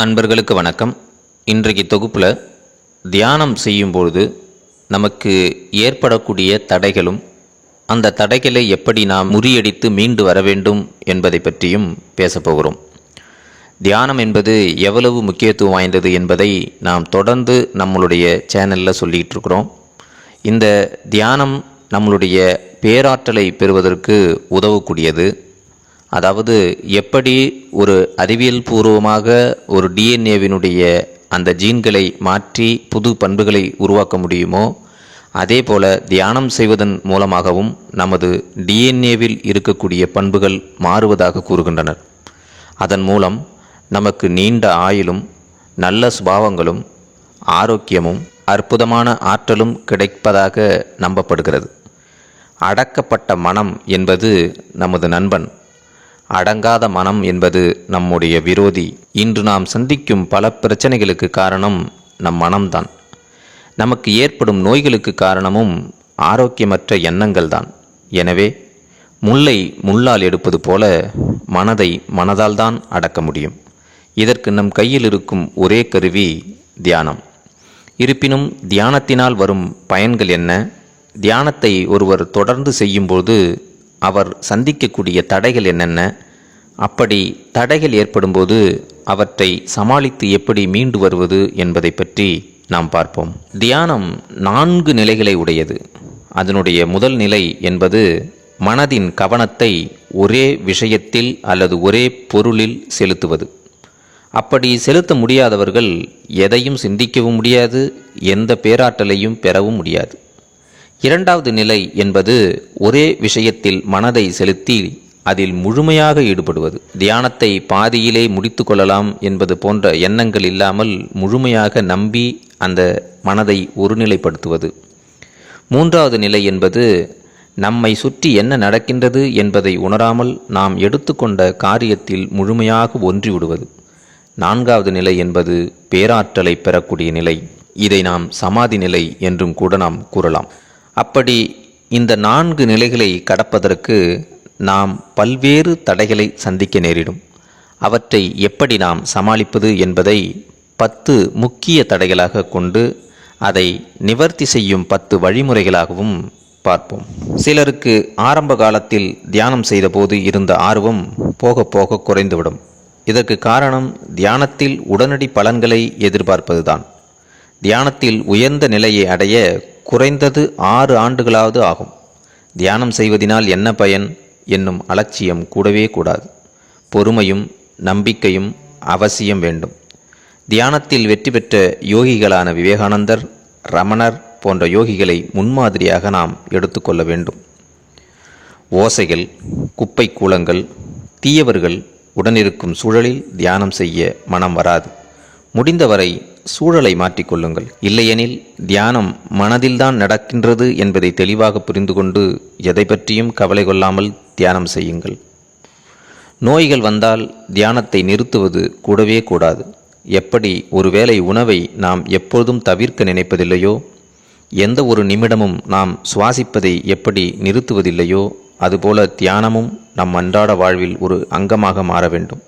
அன்பர்களுக்கு வணக்கம். இன்றைக்கு தொகுப்பில் தியானம் செய்யும்பொழுது நமக்கு ஏற்படக்கூடிய தடைகளும் அந்த தடைகளை எப்படி நாம் முறியடித்து மீண்டு வர வேண்டும் என்பதை பற்றியும் பேசப் போகிறோம். தியானம் என்பது எவ்வளவு முக்கியத்துவம் வாய்ந்தது என்பதை நாம் தொடர்ந்து நம்மளுடைய சேனலில் சொல்லிகிட்டு இருக்கிறோம். இந்த தியானம் நம்மளுடைய பேராற்றலை பெறுவதற்கு உதவக்கூடியது. அதாவது எப்படி ஒரு அறிவியல் பூர்வமாக ஒரு டிஎன்ஏவினுடைய அந்த ஜீன்களை மாற்றி புது பண்புகளை உருவாக்க முடியுமோ அதே போல தியானம் செய்வதன் மூலமாகவும் நமது டிஎன்ஏவில் இருக்கக்கூடிய பண்புகள் மாறுவதாக கூறுகின்றனர். அதன் மூலம் நமக்கு நீண்ட ஆயுளும் நல்ல சுபாவங்களும் ஆரோக்கியமும் அற்புதமான ஆற்றலும் கிடைப்பதாக நம்பப்படுகிறது. அடக்கப்பட்ட மனம் என்பது நமது நண்பன் அடங்காத மனம் என்பது நம்முடைய விரோதி. இன்று நாம் சந்திக்கும் பல பிரச்சனைகளுக்கு காரணம் நம் மனம்தான். நமக்கு ஏற்படும் நோய்களுக்கு காரணமும் ஆரோக்கியமற்ற எண்ணங்கள் தான் எனவே முல்லை முள்ளால் எடுப்பது போல மனதை மனதால் தான் அடக்க முடியும். இதற்கு நம் கையில் இருக்கும் ஒரே கருவி தியானம். இருப்பினும் தியானத்தினால் வரும் பயன்கள் என்ன? தியானத்தை ஒருவர் தொடர்ந்து செய்யும்போது அவர் சந்திக்கக்கூடிய தடைகள் என்னென்ன? அப்படி தடைகள் ஏற்படும்போது அவற்றை சமாளித்து எப்படி மீண்டு வருவது என்பதை பற்றி நாம் பார்ப்போம். தியானம் நான்கு நிலைகளை உடையது. அதனுடைய முதல் நிலை என்பது மனதின் கவனத்தை ஒரே விஷயத்தில் அல்லது ஒரே பொருளில் செலுத்துவது. அப்படி செலுத்த முடியாதவர்கள் எதையும் சிந்திக்கவும் முடியாது எந்த பேராற்றலையும் பெறவும் முடியாது. இரண்டாவது நிலை என்பது ஒரே விஷயத்தில் மனதை செலுத்தி அதில் முழுமையாக ஈடுபடுவது. தியானத்தை பாதியிலே முடித்து கொள்ளலாம் என்பது போன்ற எண்ணங்கள் இல்லாமல் முழுமையாக நம்பி அந்த மனதை ஒருநிலைப்படுத்துவது. மூன்றாவது நிலை என்பது நம்மை சுற்றி என்ன நடக்கின்றது என்பதை உணராமல் நாம் எடுத்துக்கொண்ட காரியத்தில் முழுமையாக ஒன்றிவிடுவது. நான்காவது நிலை என்பது பேராற்றலை பெறக்கூடிய நிலை. இதை நாம் சமாதி நிலை என்றும் கூட நாம் கூறலாம். அப்படி இந்த நான்கு நிலைகளை கடப்பதற்கு நாம் பல்வேறு தடைகளை சந்திக்க நேரிடும். அவற்றை எப்படி நாம் சமாளிப்பது என்பதை பத்து முக்கிய தடைகளாக கொண்டு அதை நிவர்த்தி செய்யும் பத்து வழிமுறைகளாகவும் பார்ப்போம். சிலருக்கு ஆரம்ப காலத்தில் தியானம் செய்தபோது இருந்த ஆர்வம் போக போக குறைந்துவிடும். இதற்கு காரணம் தியானத்தில் உடனடி பலன்களை எதிர்பார்ப்பதுதான். தியானத்தில் உயர்ந்த நிலையை அடைய குறைந்தது ஆறு ஆண்டுகளாவது ஆகும். தியானம் செய்வதினால் என்ன பயன்? என்னும் அலட்சியம் கூடவே கூடாது. பொறுமையும் நம்பிக்கையும் அவசியம் வேண்டும். தியானத்தில் வெற்றி பெற்ற யோகிகளான விவேகானந்தர் ரமணர் போன்ற யோகிகளை முன்மாதிரியாக நாம் எடுத்துக்கொள்ள வேண்டும். ஓசைகள் குப்பை கூலங்கள் தீயவர்கள் உடனிருக்கும் சூழலில் தியானம் செய்ய மனம் வராது. முடிந்தவரை சூழலை மாற்றிக்கொள்ளுங்கள். இல்லையெனில் தியானம் மனதில்தான் நடக்கின்றது என்பதை தெளிவாக புரிந்து கொண்டு எதை பற்றியும் கவலை கொள்ளாமல் தியானம் செய்யுங்கள். நோய்கள் வந்தால் தியானத்தை நிறுத்துவது கூடவே கூடாது. எப்படி ஒருவேளை உணவை நாம் எப்பொழுதும் தவிர்க்க நினைப்பதில்லையோ? எந்த ஒரு நிமிடமும் நாம் சுவாசிப்பதை எப்படி நிறுத்துவதில்லையோ? அதுபோல தியானமும் நம் அன்றாட வாழ்வில் ஒரு அங்கமாக மாற வேண்டும்.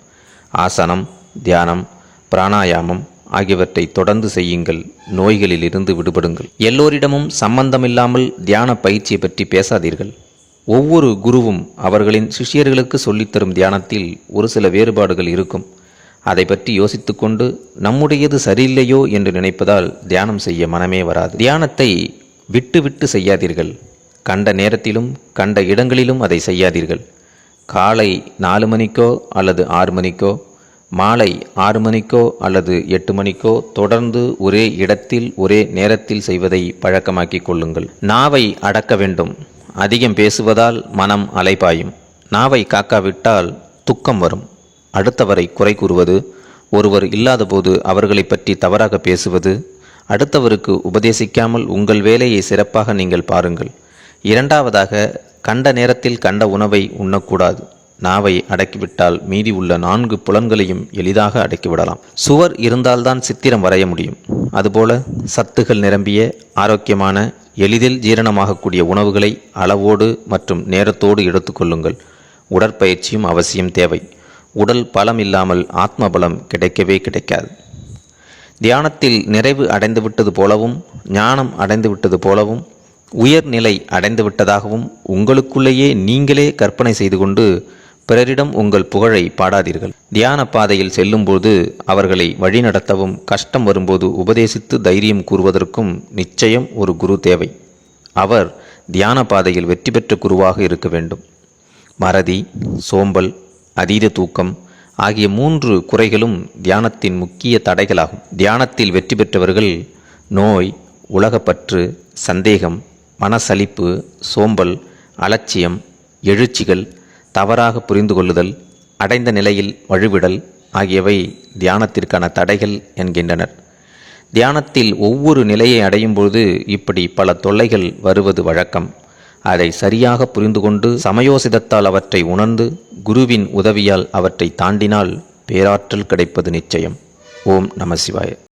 ஆசனம் தியானம் பிராணாயாமம் ஆகியவற்றை தொடர்ந்து செய்யுங்கள் நோய்களில் இருந்து விடுபடுங்கள். எல்லோரிடமும் சம்பந்தமில்லாமல் தியான பயிற்சியை பற்றி பேசாதீர்கள். ஒவ்வொரு குருவும் அவர்களின் சிஷ்யர்களுக்கு சொல்லித்தரும் தியானத்தில் ஒரு சில வேறுபாடுகள் இருக்கும். அதை பற்றி யோசித்துக்கொண்டு நம்முடையது சரியில்லையோ? என்று நினைப்பதால் தியானம் செய்ய மனமே வராது. தியானத்தை விட்டு விட்டு செய்யாதீர்கள். கண்ட நேரத்திலும் கண்ட இடங்களிலும் அதை செய்யாதீர்கள். காலை நாலு மணிக்கோ அல்லது ஆறு மணிக்கோ மாலை ஆறு மணிக்கோ அல்லது எட்டு மணிக்கோ தொடர்ந்து ஒரே இடத்தில் ஒரே நேரத்தில் செய்வதை பழக்கமாக்கிக் கொள்ளுங்கள். நாவை அடக்க வேண்டும். அதிகம் பேசுவதால் மனம் அலைபாயும். நாவை காக்காவிட்டால் துக்கம் வரும். அடுத்தவரை குறை கூறுவது ஒருவர் இல்லாதபோது அவர்களை பற்றி தவறாக பேசுவது அடுத்தவருக்கு உபதேசிக்காமல் உங்கள் வேலையை சிறப்பாக நீங்கள் பாருங்கள். இரண்டாவதாக கண்ட நேரத்தில் கண்ட உணவை உண்ணக்கூடாது. நாவை அடக்கிவிட்டால் மீதி உள்ள நான்கு புலன்களையும் எளிதாக அடக்கிவிடலாம். சுவர் இருந்தால்தான் சித்திரம் வரைய முடியும். அதுபோல சத்துகள் நிரம்பிய ஆரோக்கியமான எளிதில் ஜீரணமாகக்கூடிய உணவுகளை அளவோடு மற்றும் நேரத்தோடு எடுத்துக்கொள்ளுங்கள் உடற்பயிற்சியும் அவசியம் தேவை. உடல் பலம் இல்லாமல் ஆத்ம பலம் கிடைக்கவே கிடைக்காது. தியானத்தில் நிறைவு அடைந்துவிட்டது போலவும் ஞானம் அடைந்துவிட்டது போலவும் உயர்நிலை அடைந்துவிட்டதாகவும் உங்களுக்குள்ளேயே நீங்களே கற்பனை செய்து கொண்டு பிறரிடம் உங்கள் புகழை பாடாதீர்கள். தியான பாதையில் செல்லும்போது அவர்களை வழிநடத்தவும் கஷ்டம் வரும்போது உபதேசித்து தைரியம் கூறுவதற்கும் நிச்சயம் ஒரு குரு தேவை. அவர் தியான பாதையில் வெற்றி பெற்ற குருவாக இருக்க வேண்டும். மறதி சோம்பல் அதீத தூக்கம் ஆகிய மூன்று குறைகளும் தியானத்தின் முக்கிய தடைகளாகும். தியானத்தில் வெற்றி பெற்றவர்கள் நோய் உலகப்பற்று சந்தேகம் மனசலிப்பு சோம்பல் அலட்சியம் எழுச்சிகள் தவறாக புரிந்து கொள்ளுதல் அடைந்த நிலையில் வழுவிடல் ஆகியவை தியானத்திற்கான தடைகள் என்கின்றனர். தியானத்தில் ஒவ்வொரு நிலையை அடையும் பொழுது இப்படி பல தொல்லைகள் வருவது வழக்கம். அதை சரியாக புரிந்து கொண்டு சமயோசிதத்தால் அவற்றை உணர்ந்து குருவின் உதவியால் அவற்றை தாண்டினால் பேராற்றல் கிடைப்பது நிச்சயம். ஓம் நம சிவாய.